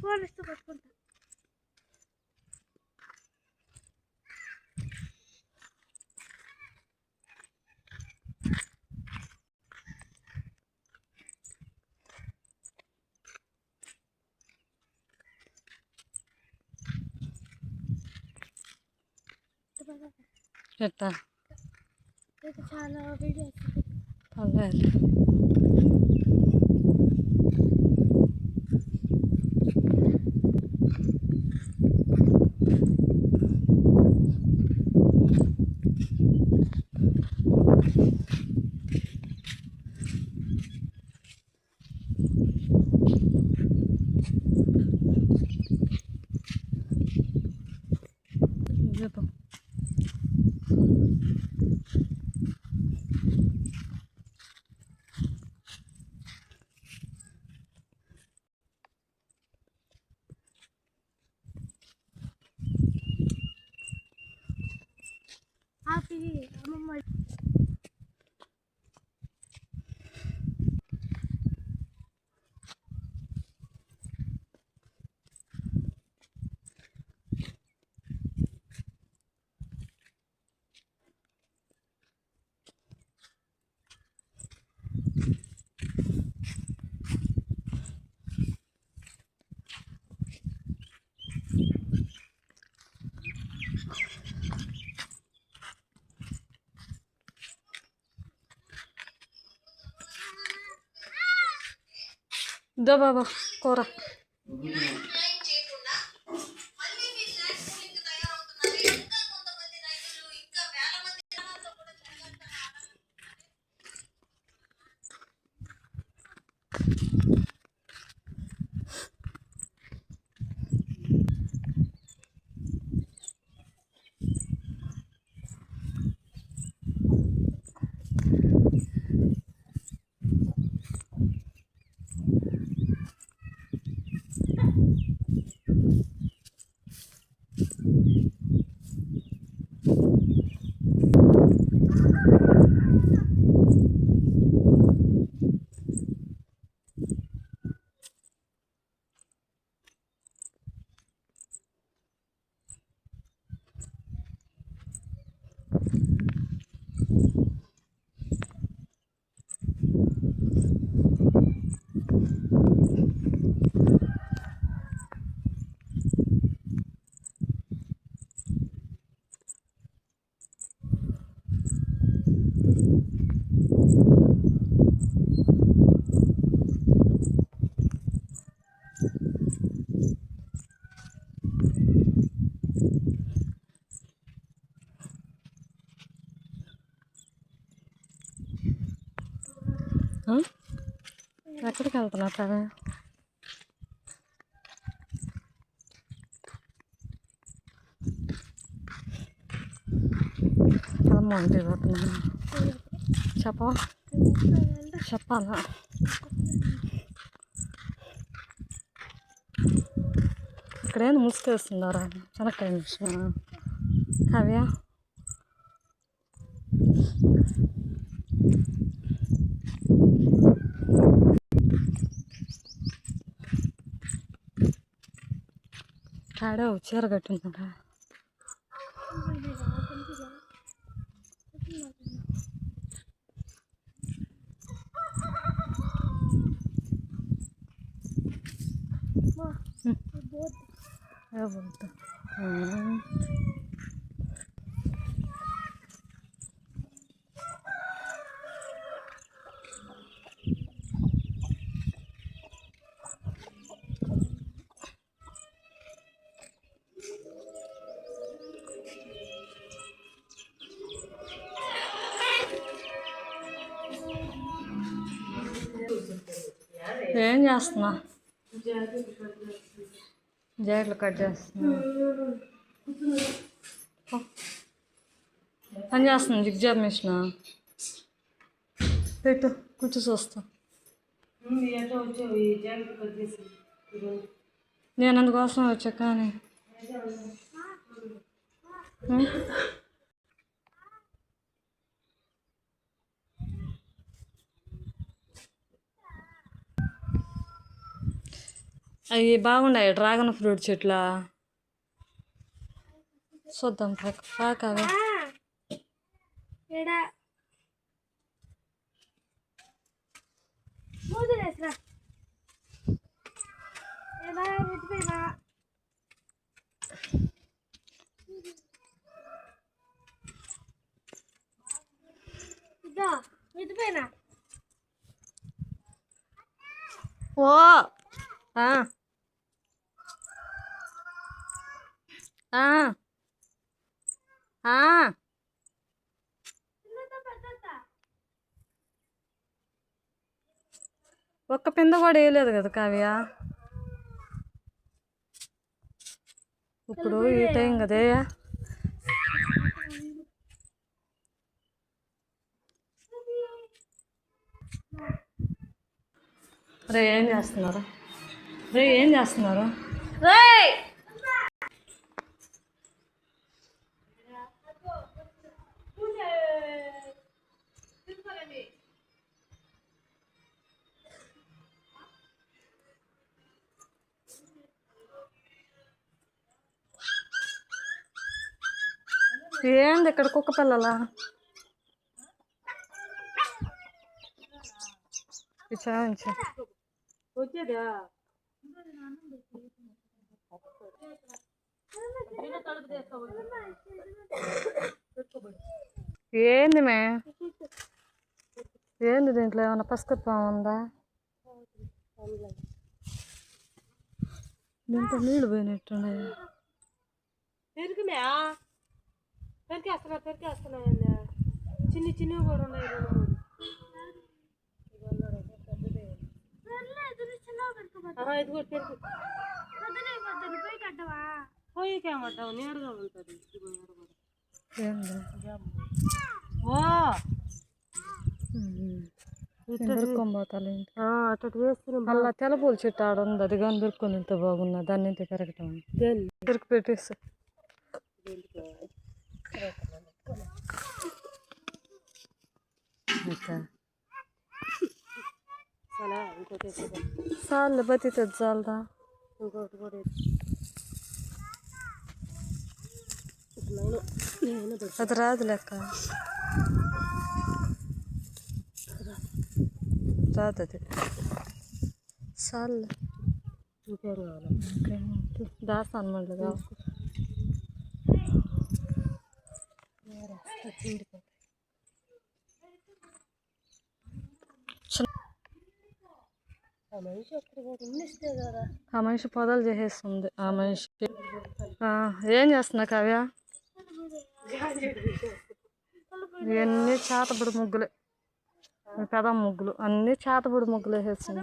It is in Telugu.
Bueno, esto me ఎట్టా ఇది చాలా వీడియోస్ పర్లేదు చెప్పు 咦，妈妈 Да, баба, скоро. ఎక్కడికి వెళ్తున్నా కదా అమ్మ ఇంటికి చెప్పవా చెప్పాలా? ఇక్కడేమో ముసుకేస్తున్నారా చెనక్కాయ మిషన్ కావ్య? కాడే చీర కట్టిందా బోర్డు. ఏం చేస్తున్నా? జాకెట్లు కట్ చేస్తున్నా. పని చేస్తున్నా జిగ్ జాబ్ మిషన్. పెట్టు కూర్చో చూస్తా. నేను అందుకోసం వచ్చా కానీ. అవి బాగున్నాయి డ్రాగన్ ఫ్రూట్ చెట్ల? చూద్దాం పాక పాక ఓ ఆ. ఆ. ఆ. చిన్నదా పెద్దదా ఒక్క పింద కూడా వేయలేదు కదా కావ్య? ఇప్పుడు ఈ టైం కదే. రే ఏం చేస్తున్నారు? రే ఏం చేస్తున్నారు? రే ఏంది ఇక్కడ కుక్క పిల్లల? విచారించి ఏంది మే? ఏంది దీంట్లో ఏమైనా పసుకత్వం ఉందా? దీంట్లో నీళ్ళు పోయినట్టున్నాయి. పెరికేస్తున్నా పెరికేస్తున్నా చిన్ని చిన్నవి కూడా ఉన్నాయి రెండు మూడు ఇది కూడా పెరుగు. పోయికేమంటావు నేరుగా ఉంటుంది. ఓ! మళ్ళా తెల్లపూల చెట్టు ఆడ ఉంది. అది కానీ దొరుకుని వెళ్తే బాగున్నా. దాన్ని ఇంత పెరగటం దొరికి పెట్టేసి. चाललं ब तिथंच चालता आता राजल्यात का राहत ते चाललं दासान म्हटलं गाव ఆ మనిషి పొదలు చేసేస్తుంది ఆ మనిషి ఆ, ఏం చేస్తున్నా కావ్య ఇవన్నీ చేతబడి ముగ్గులే పెద ముగ్గులు అన్నీ చేతబడి ముగ్గులు వేసేస్తుంది